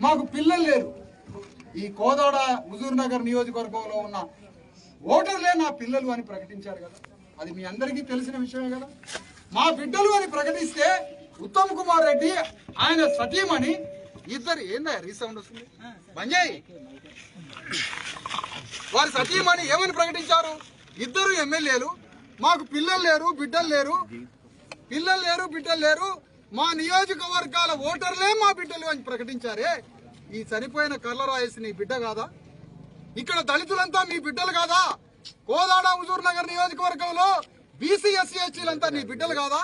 మాకు పిల్లలు లేరు. ఈ కోదాడ హుజూర్ నగర్ నియోజకవర్గంలో ఉన్న ఓటర్లే నా పిల్లలు అని ప్రకటించారు కదా. అది మీ అందరికీ తెలిసిన విషయమే కదా. మా బిడ్డలు అని ప్రకటిస్తే ఉత్తమ్ కుమార్ రెడ్డి ఆయన సతీమణి ఇద్దరు ఏందా రీసౌండ్ వస్తుంది? బంజాయి. వారి సతీమణి ఏమని ప్రకటించారు? ఇద్దరు ఎమ్మెల్యేలు. మాకు పిల్లలు లేరు బిడ్డలు లేరు. పిల్లలు లేరు బిడ్డలు లేరు. మా నియోజకవర్గాల ఓటర్లే మా బిడ్డలు అని ప్రకటించారే. ఈ చనిపోయిన కర్లరాయసి నీ బిడ్డ కాదా? ఇక్కడ దళితులంతా మీ బిడ్డలు కాదా? కోదాడ హుజూర్ నగర్ నియోజకవర్గంలో బీసీ ఎస్సీ ఎస్టీలంతా నీ బిడ్డలు కాదా?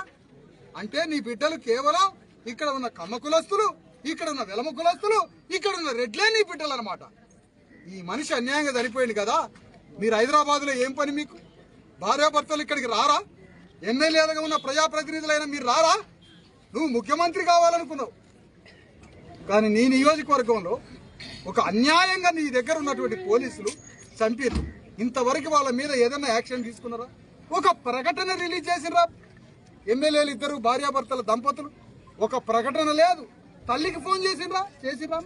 అంటే నీ బిడ్డలు కేవలం ఇక్కడ ఉన్న కమ్మ కులస్తులు ఇక్కడ ఉన్న వెలమ కులస్తులు ఇక్కడ ఉన్న రెడ్లే నీ బిడ్డలు అనమాట ఈ మనిషి అన్యాయంగా చనిపోయింది కదా? మీరు హైదరాబాద్లో ఏం పని మీకు? భార్యాభర్తలు ఇక్కడికి రారా? ఎమ్మెల్యేలుగా ఉన్న ప్రజాప్రతినిధులైన మీరు రారా? నువ్వు ముఖ్యమంత్రి కావాలనుకున్నావు. కానీ నీ నియోజకవర్గంలో ఒక అన్యాయంగా నీ దగ్గర ఉన్నటువంటి పోలీసులు చంపారు ఇంతవరకు వాళ్ళ మీద ఏదైనా యాక్షన్ తీసుకున్నారా? ఒక ప్రకటన రిలీజ్ చేసినరా ఎమ్మెల్యేలు ఇద్దరు భార్యాభర్తల దంపతులు. ఒక ప్రకటన లేదు. తల్లికి ఫోన్ చేసిండ్రా? చేసిరా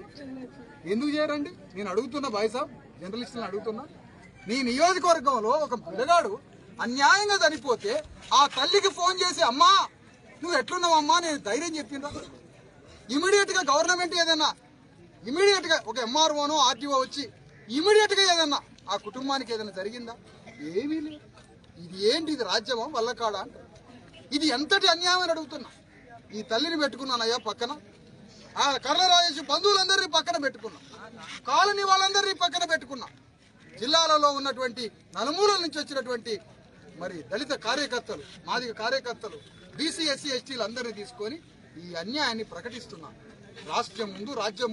ఎందుకు చేయరండి? నేను అడుగుతున్నా బాయ్ సాబ్ జర్నలిస్టులను అడుగుతున్నా. నీ నియోజకవర్గంలో ఒక పిల్లగాడు అన్యాయంగా చనిపోతే ఆ తల్లికి ఫోన్ చేసి అమ్మా నువ్వు ఎట్లున్నావమ్మా నేను ధైర్యం చెప్పిండ్రా. ఇమీడియట్గా గవర్నమెంట్ ఏదన్నా ఇమీడియట్గా ఒక ఎంఆర్ఓనో ఆర్టీఓ వచ్చి ఇమీడియట్గా ఏదన్నా ఆ కుటుంబానికి ఏదైనా జరిగిందా? ఏమీ లేదు. ఇది ఏంటి? ఇది రాజ్యమా? వల్లకాడ అంట. ఇది ఎంతటి అన్యాయం అని అడుగుతున్నా. ఈ తల్లిని పెట్టుకున్నానయ్యా పక్కన. ఆ కర్ల రాజేష్ బంధువులందరినీ పక్కన పెట్టుకున్నా. కాలనీ వాళ్ళందరినీ పక్కన పెట్టుకున్నా. జిల్లాలలో ఉన్నటువంటి నలుమూలల నుంచి వచ్చినటువంటి మరి దళిత కార్యకర్తలు మాదిక కార్యకర్తలు బీసీ ఎస్సీ ఎస్టీలు అందరినీ తీసుకొని ఈ అన్యాయాన్ని ప్రకటిస్తున్నాం. రాష్ట్రం ముందు రాజ్యం ముందు